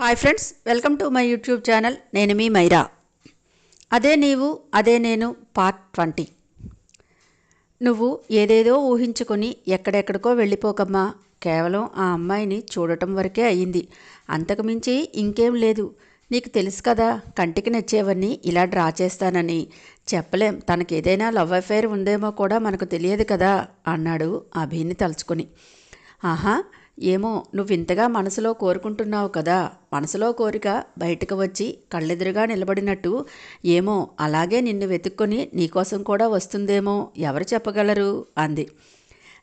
Hi friends welcome to my YouTube channel నేను మీ మైరా. అదే నీవు అదే నేను పార్ట్ ట్వంటీ నువ్వు ఏదేదో ఊహించుకొని ఎక్కడెక్కడికో వెళ్ళిపోకమ్మా. కేవలం ఆ అమ్మాయిని చూడటం వరకే అయ్యింది. అంతకుమించి ఇంకేం లేదు. నీకు తెలుసు కదా కంటికి నచ్చేవన్నీ ఇలా డ్రా చేస్తానని. చెప్పలేం తనకి ఏదైనా లవ్ అఫైర్ ఉందేమో కూడా మనకు తెలియదు కదా అన్నాడు అభిని తలుచుకొని. ఆహా ఏమో నువ్వింతగా మనసులో కోరుకుంటున్నావు కదా. మనసులో కోరిక బయటకు వచ్చి కళ్ళెదురుగా నిలబడినట్టు. ఏమో అలాగే నిన్ను వెతుక్కొని నీకోసం కూడా వస్తుందేమో. ఎవరు చెప్పగలరు? అంది.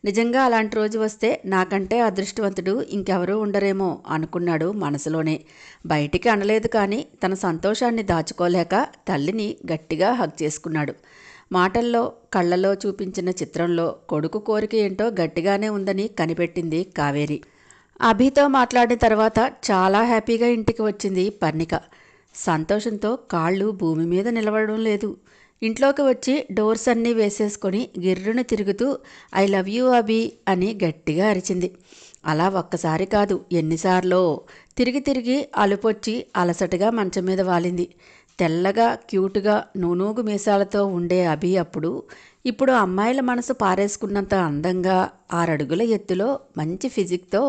నిజంగా అలాంటి రోజు వస్తే నాకంటే అదృష్టవంతుడు ఇంకెవరూ ఉండరేమో అనుకున్నాడు మనసులోనే. బయటికి అనలేదు కానీ తన సంతోషాన్ని దాచుకోలేక తల్లిని గట్టిగా హగ్ చేసుకున్నాడు. మాటల్లో కళ్ళలో చూపించిన చిత్రంలో కొడుకు కోరిక ఏంటో గట్టిగానే ఉందని కనిపెట్టింది కావేరి. అభితో మాట్లాడిన తర్వాత చాలా హ్యాపీగా ఇంటికి వచ్చింది పర్ణిక. సంతోషంతో కాళ్ళు భూమి మీద నిలబడడం లేదు. ఇంట్లోకి వచ్చి డోర్స్ అన్నీ వేసేసుకొని గిర్రును తిరుగుతూ ఐ లవ్ యూ అభి అని గట్టిగా అరిచింది. అలా ఒక్కసారి కాదు ఎన్నిసార్లో? తిరిగి తిరిగి అలుపొచ్చి అలసటగా మంచం మీద వాలింది. తెల్లగా క్యూట్గా నూనూగు మీసాలతో ఉండే అభి అప్పుడు ఇప్పుడు అమ్మాయిల మనసు పారేసుకున్నంత అందంగా ఆరడుగుల ఎత్తులో మంచి ఫిజిక్తో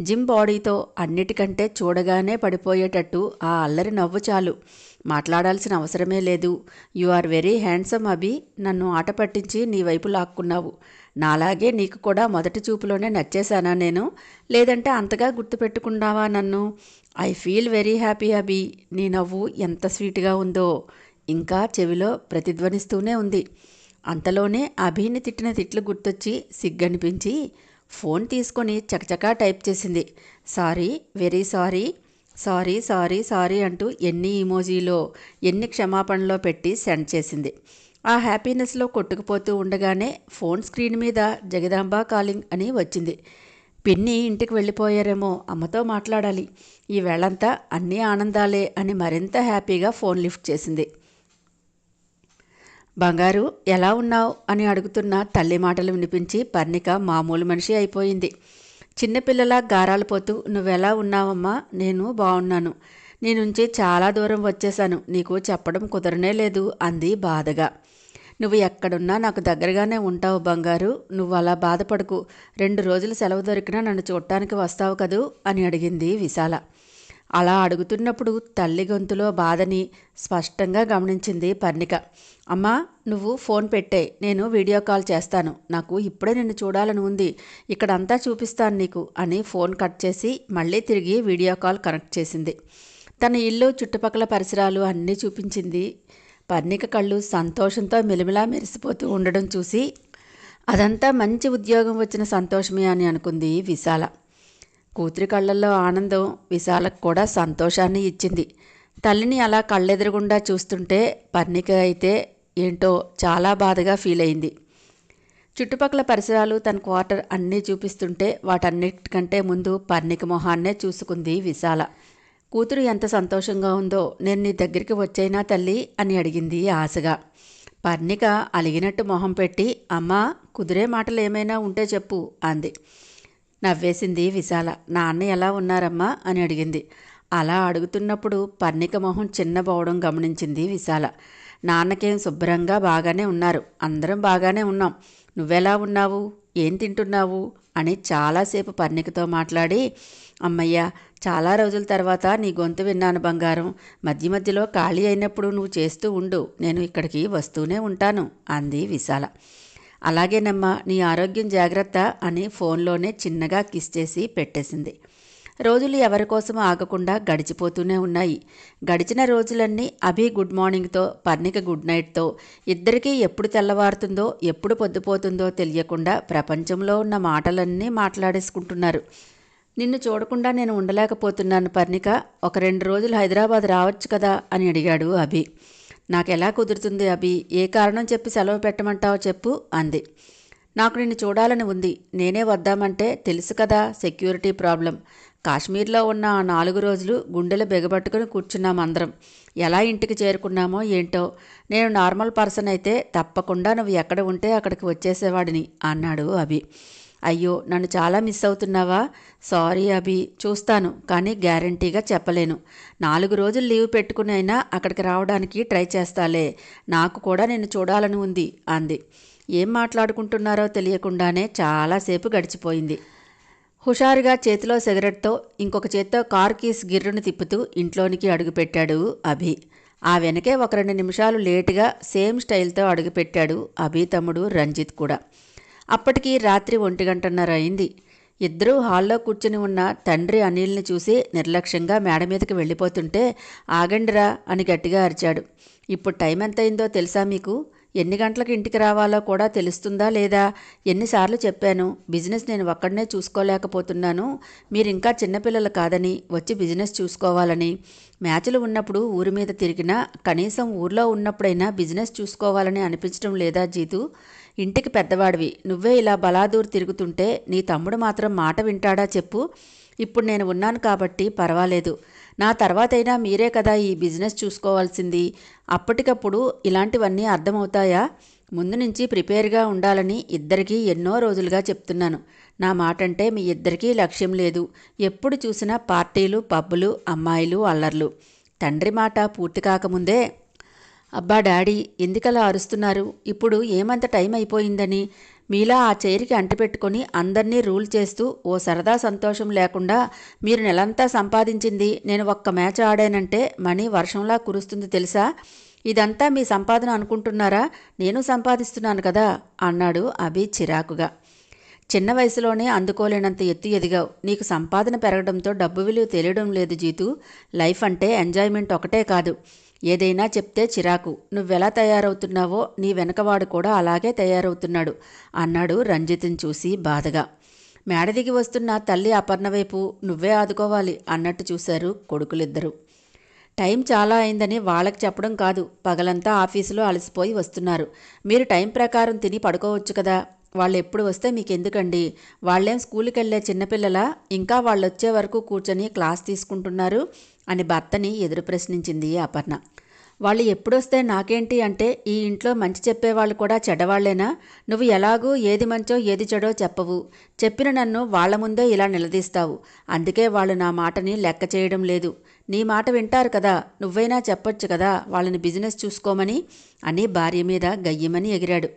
జిమ్ బాడీతో అన్నిటికంటే చూడగానే పడిపోయేటట్టు ఆ అల్లరి నవ్వు చాలు. మాట్లాడాల్సిన అవసరమే లేదు. You are very handsome Abhi. నన్ను ఆట పట్టించి నీ వైపు లాక్కున్నావు. నాలాగే నీకు కూడా మొదటి చూపులోనే నచ్చేశానా నేను? లేదంటే అంతగా గుర్తుపెట్టుకున్నావా నన్ను? I feel very happy Abhi నీ నవ్వు ఎంత స్వీట్గా ఉందో ఇంకా చెవిలో ప్రతిధ్వనిస్తూనే ఉంది. అంతలోనే అభిని తిట్టిన తిట్లు గుర్తొచ్చి సిగ్గనిపించి ఫోన్ తీసుకొని చకచకా టైప్ చేసింది. Sorry very sorry sorry sorry sorry అంటూ ఎన్ని ఇమోజీలో ఎన్ని క్షమాపణలో పెట్టి సెండ్ చేసింది. ఆ హ్యాపీనెస్లో కొట్టుకుపోతూ ఉండగానే ఫోన్ స్క్రీన్ మీద జగదాంబ కాలింగ్ అని వచ్చింది. పిన్ని ఇంటికి వెళ్ళిపోయారేమో అమ్మతో మాట్లాడాలి. ఈ వేళంతా అన్నీ ఆనందాలే అని మరింత హ్యాపీగా ఫోన్ లిఫ్ట్ చేసింది. బంగారు ఎలా ఉన్నావు? అని అడుగుతున్న తల్లి మాటలు వినిపించి పర్ణిక మామూలు మనిషి అయిపోయింది. చిన్నపిల్లలా గారాలు పోతూ నువ్వెలా ఉన్నావమ్మా? నేను బాగున్నాను నీ నుంచి చాలా దూరం వచ్చేశాను. నీకు చెప్పడం కుదరనే లేదు అంది బాధగా. నువ్వు ఎక్కడున్నా నాకు దగ్గరగానే ఉంటావు బంగారు. నువ్వు అలా బాధపడకు. రెండు రోజులు సెలవు దొరికినా నన్ను చూడటానికి వస్తావు కదూ? అని అడిగింది విశాల. అలా అడుగుతున్నప్పుడు తల్లి గొంతులో బాధని స్పష్టంగా గమనించింది పర్ణిక. అమ్మా నువ్వు ఫోన్ పెట్టే. నేను వీడియో కాల్ చేస్తాను. నాకు ఇప్పుడే నిన్ను చూడాలని ఉంది. ఇక్కడంతా చూపిస్తాను నీకు అని ఫోన్ కట్ చేసి మళ్ళీ తిరిగి వీడియో కాల్ కనెక్ట్ చేసింది. తన ఇల్లు చుట్టుపక్కల పరిసరాలు అన్నీ చూపించింది పర్ణిక కళ్ళు సంతోషంతో మిలిమిలా మెరిసిపోతూ ఉండడం చూసి అదంతా మంచి ఉద్యోగం వచ్చిన సంతోషమే అని అనుకుంది విశాల. కూతురి కళ్ళల్లో ఆనందం విశాలకు కూడా సంతోషాన్ని ఇచ్చింది. తల్లిని అలా కళ్ళెదురుగుండా చూస్తుంటే పర్ణిక అయితే ఏంటో చాలా బాధగా ఫీల్ అయింది చుట్టుపక్కల పరిసరాలు తన క్వార్టర్ అన్నీ చూపిస్తుంటే వాటన్నిటికంటే ముందు పర్ణిక మొహాన్నే చూసుకుంది విశాల. కూతురు ఎంత సంతోషంగా ఉందో నేను నీ దగ్గరికి వచ్చైనా తల్లి అని అడిగింది ఆశగా. పర్ణిక అలిగినట్టు మొహం పెట్టి అమ్మా కుదిరే మాటలు ఏమైనా ఉంటే చెప్పు అంది. నవ్వేసింది విశాల. నాన్న ఎలా ఉన్నారమ్మా? అని అడిగింది. అలా అడుగుతున్నప్పుడు పర్ణిక మొహం చిన్నబోవడం గమనించింది విశాల. నాన్నకేం శుభ్రంగా బాగానే ఉన్నారు. అందరం బాగానే ఉన్నాం. నువ్వెలా ఉన్నావు? ఏం తింటున్నావు? అని చాలాసేపు పర్ణికతో మాట్లాడి అమ్మయ్య చాలా రోజుల తర్వాత నీ గొంతు విన్నాను బంగారం. మధ్య మధ్యలో ఖాళీ అయినప్పుడు నువ్వు చేస్తూ ఉండు. నేను ఇక్కడికి వస్తూనే ఉంటాను అంది విశాల. అలాగేనమ్మా నీ ఆరోగ్యం జాగ్రత్త అని ఫోన్లోనే చిన్నగా కిస్ చేసి పెట్టేసింది. రోజులు ఎవరి కోసం ఆగకుండా గడిచిపోతూనే ఉన్నాయి. గడిచిన రోజులన్నీ అభి గుడ్ మార్నింగ్తో పర్ణిక గుడ్ నైట్తో ఇద్దరికీ ఎప్పుడు తెల్లవారుతుందో ఎప్పుడు పొద్దుపోతుందో తెలియకుండా ప్రపంచంలో ఉన్న మాటలన్నీ మాట్లాడేసుకుంటున్నారు. నిన్ను చూడకుండా నేను ఉండలేకపోతున్నాను పర్ణిక. ఒక రెండు రోజులు హైదరాబాద్ రావచ్చు కదా అని అడిగాడు అభి. నాకెలా కుదురుతుంది అభి? ఏ కారణం చెప్పి సెలవు పెట్టమంటావో చెప్పు అంది. నాకు నిన్ను చూడాలని ఉంది. నేనే వద్దామంటే తెలుసు కదా సెక్యూరిటీ ప్రాబ్లం. కాశ్మీర్లో ఉన్న ఆ నాలుగు రోజులు గుండెలు బెగబట్టుకుని కూర్చున్నాం అందరం. ఎలా ఇంటికి చేరుకున్నామో ఏంటో? నేను నార్మల్ పర్సన్ అయితే తప్పకుండా నువ్వు ఎక్కడ ఉంటే అక్కడికి వచ్చేసేవాడిని అన్నాడు అభి. అయ్యో నన్ను చాలా మిస్ అవుతున్నావా? సారీ అభి చూస్తాను కానీ గ్యారంటీగా చెప్పలేను. నాలుగు రోజులు లీవ్ పెట్టుకుని అయినా అక్కడికి రావడానికి ట్రై చేస్తాలే. నాకు కూడా నిన్ను చూడాలని ఉంది అంది. ఏం మాట్లాడుకుంటున్నారో తెలియకుండానే చాలాసేపు గడిచిపోయింది. హుషారుగా చేతిలో సిగరెట్తో ఇంకొక చేత్తో కార్ కీస్ గిర్రును తిప్పుతూ ఇంట్లోనికి అడుగుపెట్టాడు అభి. ఆ వెనకే ఒక రెండు నిమిషాలు లేటుగా సేమ్ స్టైల్తో అడుగుపెట్టాడు అభి తమ్ముడు రంజిత్ కూడా. అప్పటికి రాత్రి ఒంటి గంటన్నర అయింది. ఇద్దరూ హాల్లో కూర్చుని ఉన్న తండ్రి అనిల్ని చూసి నిర్లక్ష్యంగా మేడ మీదకి వెళ్ళిపోతుంటే ఆగండిరా అని గట్టిగా అరిచాడు. ఇప్పుడు టైం ఎంతయిందో తెలుసా మీకు? ఎన్ని గంటలకు ఇంటికి రావాలో కూడా తెలుస్తుందా లేదా? ఎన్నిసార్లు చెప్పాను బిజినెస్ నేను ఒక్కడనే చూసుకోలేకపోతున్నాను. మీరు ఇంకా చిన్నపిల్లలు కాదని వచ్చి బిజినెస్ చూసుకోవాలని. మ్యాచ్లు ఉన్నప్పుడు ఊరి మీద తిరిగినా కనీసం ఊర్లో ఉన్నప్పుడైనా బిజినెస్ చూసుకోవాలని అనిపించడం లేదా జీతు? ఇంటికి పెద్దవాడివి. నువ్వే ఇలా బలాదూరు తిరుగుతుంటే నీ తమ్ముడు మాత్రం మాట వింటాడా చెప్పు. ఇప్పుడు నేను ఉన్నాను కాబట్టి పర్వాలేదు. నా తర్వాతైనా మీరే కదా ఈ బిజినెస్ చూసుకోవాల్సింది. అప్పటికప్పుడు ఇలాంటివన్నీ అర్థమవుతాయా? ముందు నుంచి ప్రిపేర్గా ఉండాలని ఇద్దరికీ ఎన్నో రోజులుగా చెప్తున్నాను. నా మాట అంటే మీ ఇద్దరికీ లక్ష్యం లేదు. ఎప్పుడు చూసినా పార్టీలు పబ్బులు అమ్మాయిలు అల్లర్లు. తండ్రి మాట పూర్తి కాకముందే అబ్బా డాడీ ఎందుకలా అరుస్తున్నారు? ఇప్పుడు ఏమంత టైం అయిపోయిందని? మీలా ఆ చైర్కి అంటిపెట్టుకొని అందర్నీ రూల్ చేస్తూ ఓ సరదా సంతోషం లేకుండా మీరు నెలంతా సంపాదించింది నేను ఒక్క మ్యాచ్ ఆడానంటే మనీ వర్షంలా కురుస్తుంది తెలుసా? ఇదంతా మీ సంపాదన అనుకుంటున్నారా? నేను సంపాదిస్తున్నాను కదా అన్నాడు అభి చిరాకుగా. చిన్న వయసులోనే అందుకోలేనంత ఎత్తు ఎదిగావు. నీకు సంపాదన పెరగడంతో డబ్బు విలువ తెలియడం లేదు జీతు. లైఫ్ అంటే ఎంజాయ్మెంట్ ఒకటే కాదు. ఏదైనా చెప్తే చిరాకు. నువ్వెలా తయారవుతున్నావో నీ వెనకవాడు కూడా అలాగే తయారవుతున్నాడు అన్నాడు రంజిత్ని చూసి బాధగా. మేడ దిగి వస్తున్న తల్లి అపర్ణ వైపు నువ్వే ఆదుకోవాలి అన్నట్టు చూశారు కొడుకులిద్దరూ. టైం చాలా అయిందని వాళ్ళకి చెప్పడం కాదు. పగలంతా ఆఫీసులో అలసిపోయి వస్తున్నారు. మీరు టైం ప్రకారం తిని పడుకోవచ్చు కదా. వాళ్ళు ఎప్పుడు వస్తే మీకు ఎందుకండి వాళ్ళేం స్కూల్కి వెళ్ళే చిన్నపిల్లల? ఇంకా వాళ్ళు వచ్చే వరకు కూర్చొని క్లాస్ తీసుకుంటున్నారు అని భర్తని ఎదురు ప్రశ్నించింది అపర్ణ. వాళ్ళు ఎప్పుడొస్తే నాకేంటి అంటే ఈ ఇంట్లో మంచి చెప్పేవాళ్ళు కూడా చెడ్డవాళ్ళేనా నువ్వు ఎలాగూ ఏది మంచో ఏది చెడో చెప్పవు. చెప్పిన నన్ను వాళ్ళ ముందే ఇలా నిలదీస్తావు. అందుకే వాళ్ళు నా మాటని లెక్క చేయడం లేదు. నీ మాట వింటారు కదా నువ్వైనా చెప్పొచ్చు కదా వాళ్ళని బిజినెస్ చూసుకోమని అని భార్య మీద గయ్యమని ఎగిరాడు.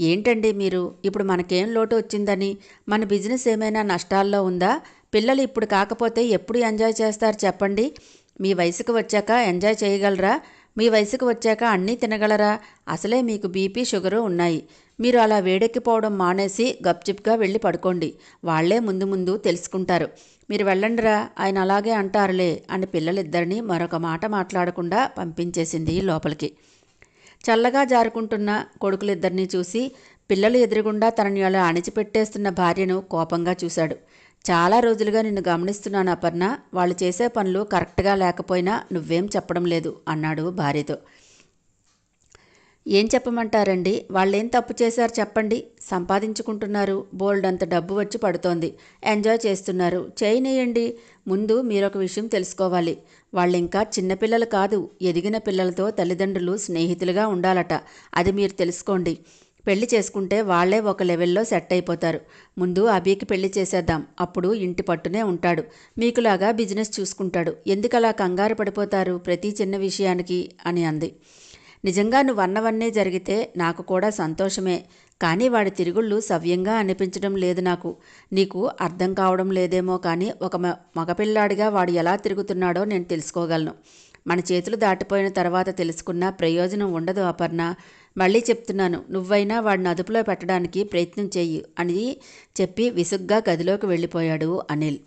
ఏంటండి మీరు? ఇప్పుడు మనకేం లోటు వచ్చిందని? మన బిజినెస్ ఏమైనా నష్టాల్లో ఉందా? పిల్లలు ఇప్పుడు కాకపోతే ఎప్పుడు ఎంజాయ్ చేస్తారు చెప్పండి. మీ వయసుకు వచ్చాక ఎంజాయ్ చేయగలరా? మీ వయసుకు వచ్చాక అన్నీ తినగలరా? అసలే మీకు బీపీ షుగరు ఉన్నాయి. మీరు అలా వేడెక్కిపోవడం మానేసి గప్చిప్గా వెళ్ళి పడుకోండి. వాళ్ళే ముందు ముందు తెలుసుకుంటారు. మీరు వెళ్ళండిరా ఆయన అలాగే అంటారులే అని పిల్లలిద్దరినీ మరొక మాట మాట్లాడకుండా పంపించేసింది లోపలికి. చల్లగా జారుకుంటున్న కొడుకులిద్దరినీ చూసి పిల్లలు ఎదురుగుండా తనని అలా అణిచిపెట్టేస్తున్న భార్యను కోపంగా చూశాడు. చాలా రోజులుగా నిన్ను గమనిస్తున్నాను అపర్ణ. వాళ్ళు చేసే పనులు కరెక్ట్గా లేకపోయినా నువ్వేం చెప్పడం లేదు అన్నాడు భార్యతో. ఏం చెప్పమంటారండి? వాళ్ళేం తప్పు చేశారు చెప్పండి. సంపాదించుకుంటున్నారు. బోల్డ్ అంత డబ్బు వచ్చి పడుతోంది. ఎంజాయ్ చేస్తున్నారు. చేయనీయండి. ముందు మీరొక విషయం తెలుసుకోవాలి. వాళ్ళు ఇంకా చిన్నపిల్లలు కాదు. ఎదిగిన పిల్లలతో తల్లిదండ్రులు స్నేహితులుగా ఉండాలట. అది మీరు తెలుసుకోండి. పెళ్ళి చేసుకుంటే వాళ్ళే ఒక లెవెల్లో సెట్ అయిపోతారు. ముందు అభికి పెళ్ళి చేసేద్దాం. అప్పుడు ఇంటి పట్టునే ఉంటాడు. మీకులాగా బిజినెస్ చూసుకుంటాడు. ఎందుకలా కంగారు పడిపోతారు? ప్రతి చిన్న విషయానికి అని అంది. నిజంగా నువ్వు అన్నవన్నీ జరిగితే నాకు కూడా సంతోషమే. కానీ వాడి తిరుగుళ్ళు సవ్యంగా అనిపించడం లేదు నాకు. నీకు అర్థం కావడం లేదేమో కానీ ఒక మగపిల్లాడిగా వాడు ఎలా తిరుగుతున్నాడో నేను తెలుసుకోగలను. మన చేతులు దాటిపోయిన తర్వాత తెలుసుకున్న ప్రయోజనం ఉండదు అపర్ణ. మళ్ళీ చెప్తున్నాను నువ్వైనా వాడిని అదుపులో పెట్టడానికి ప్రయత్నం చెయ్యి అని చెప్పి విసుగ్గా గదిలోకి వెళ్ళిపోయాడు అనిల్.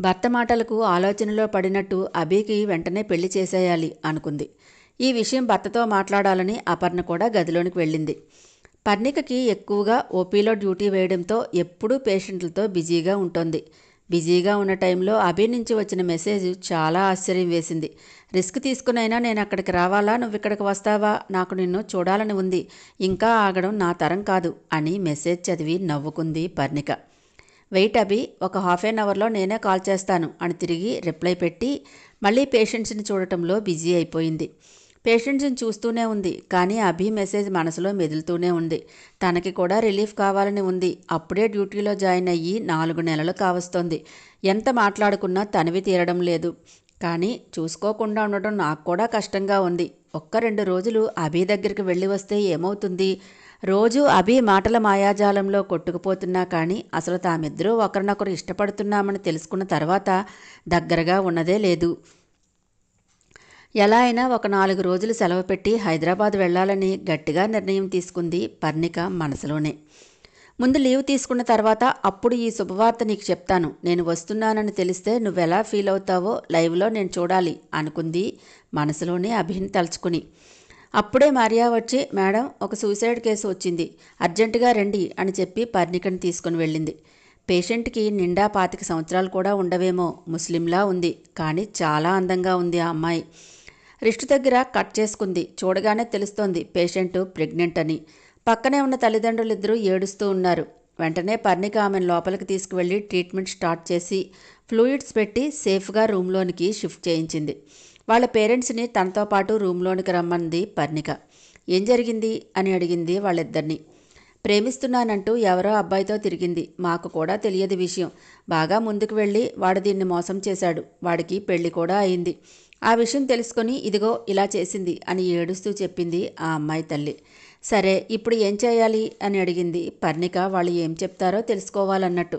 భర్త మాటలకు ఆలోచనలో పడినట్టు అభికి వెంటనే పెళ్ళి చేసేయాలి అనుకుంది. ఈ విషయం భర్తతో మాట్లాడాలని అపర్ణ కూడా గదిలోనికి వెళ్ళింది. పర్ణికకి ఎక్కువగా ఓపీలో డ్యూటీ వేయడంతో ఎప్పుడూ పేషెంట్లతో బిజీగా ఉంటుంది. బిజీగా ఉన్న టైంలో అభి నుంచి వచ్చిన మెసేజ్ చాలా ఆశ్చర్యం వేసింది. రిస్క్ తీసుకునైనా నేను అక్కడికి రావాలా? నువ్వు ఇక్కడికి వస్తావా? నాకు నిన్ను చూడాలని ఉంది. ఇంకా ఆగడం నా తరం కాదు అని మెసేజ్ చదివి నవ్వుకుంది పర్ణిక. వెయిట్ అభి ఒక హాఫ్ అన్ అవర్లో నేనే కాల్ చేస్తాను అని తిరిగి రిప్లై పెట్టి మళ్ళీ పేషెంట్స్ని చూడటంలో బిజీ అయిపోయింది. పేషెంట్స్ని చూస్తూనే ఉంది కానీ అభి మెసేజ్ మనసులో మెదులుతూనే ఉంది. తనకి కూడా రిలీఫ్ కావాలని ఉంది. అప్పుడే డ్యూటీలో జాయిన్ అయ్యి నాలుగు నెలలు కావస్తోంది. ఎంత మాట్లాడుకున్నా తనివి తీరడం లేదు. కానీ చూసుకోకుండా ఉండటం నాకు కూడా కష్టంగా ఉంది. ఒక్క రెండు రోజులు అభి దగ్గరికి వెళ్ళి వస్తే ఏమవుతుంది? రోజు అభి మాటల మాయాజాలంలో కొట్టుకుపోతున్నా కానీ అసలు తామిద్దరూ ఒకరినొకరు ఇష్టపడుతున్నామని తెలుసుకున్న తర్వాత దగ్గరగా ఉన్నదే లేదు. ఎలా అయినా ఒక నాలుగు రోజులు సెలవు పెట్టి హైదరాబాద్ వెళ్ళాలని గట్టిగా నిర్ణయం తీసుకుంది పర్ణిక మనసులోనే. ముందు లీవ్ తీసుకున్న తర్వాత అప్పుడు ఈ శుభవార్త నీకు చెప్తాను. నేను వస్తున్నానని తెలిస్తే నువ్వెలా ఫీల్ అవుతావో లైవ్లో నేను చూడాలి అనుకుంది మనసులోనే అభిని తలుచుకుని. అప్పుడే మారియా వచ్చి మేడం ఒక సూసైడ్ కేసు వచ్చింది. అర్జెంటుగా రండి అని చెప్పి పర్ణికను తీసుకుని వెళ్ళింది. పేషెంట్కి నిండా పాతిక సంవత్సరాలు కూడా ఉండవేమో ముస్లింలా ఉంది. కానీ చాలా అందంగా ఉంది ఆ అమ్మాయి. రిస్ట్ దగ్గర కట్ చేసుకుంది. చూడగానే తెలుస్తోంది పేషెంట్ ప్రెగ్నెంట్ అని. పక్కనే ఉన్న తల్లిదండ్రులిద్దరూ ఏడుస్తూ ఉన్నారు. వెంటనే పర్ణిక ఆమెను లోపలికి తీసుకువెళ్ళి ట్రీట్మెంట్ స్టార్ట్ చేసి ఫ్లూయిడ్స్ పెట్టి సేఫ్గా రూమ్లోనికి షిఫ్ట్ చేయించింది. వాళ్ళ పేరెంట్స్ని తనతో పాటు రూమ్లోనికి రమ్మంది పర్ణిక. ఏం జరిగింది? అని అడిగింది వాళ్ళిద్దరిని. ప్రేమిస్తున్నానంటూ ఎవరో అబ్బాయితో తిరిగింది. మాకు కూడా తెలియదు విషయం. బాగా ముందుకు వెళ్ళి వాడు దీన్ని మోసం చేశాడు. వాడికి పెళ్ళి కూడా అయింది. ఆ విషయం తెలుసుకొని ఇదిగో ఇలా చేసింది అని ఏడుస్తూ చెప్పింది ఆ అమ్మాయి తల్లి. సరే ఇప్పుడు ఏం చేయాలి? అని అడిగింది. పర్ణిక వాళ్ళు ఏం చెప్తారో తెలుసుకోవాలన్నట్టు.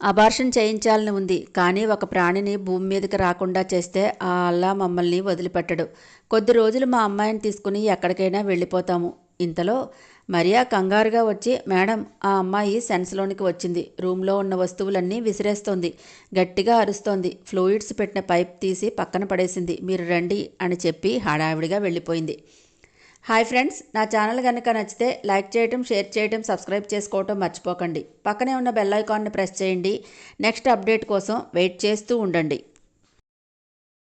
అబార్షన్ చేయించాలని ఉంది. కానీ ఒక ప్రాణిని భూమి మీదకి రాకుండా చేస్తే ఆ అల్లా మమ్మల్ని వదిలిపెట్టడు. కొద్ది రోజులు మా అమ్మాయిని తీసుకుని ఎక్కడికైనా వెళ్ళిపోతాము. ఇంతలో మరియా కంగారుగా వచ్చి మేడం ఆ అమ్మాయి సెన్స్లోనికి వచ్చింది. రూమ్లో ఉన్న వస్తువులన్నీ విసిరేస్తోంది. గట్టిగా అరుస్తోంది. ఫ్లూయిడ్స్ పెట్టిన పైప్ తీసి పక్కన పడేసింది. మీరు రండి అని చెప్పి హడావిడిగా వెళ్ళిపోయింది. హాయ్ ఫ్రెండ్స్ నా ఛానల్ కనుక నచ్చితే లైక్ చేయటం షేర్ చేయటం సబ్స్క్రైబ్ చేసుకోవటం మర్చిపోకండి. పక్కనే ఉన్న బెల్ ఐకాన్ని ప్రెస్ చేయండి. నెక్స్ట్ అప్డేట్ కోసం వెయిట్ చేస్తూ ఉండండి.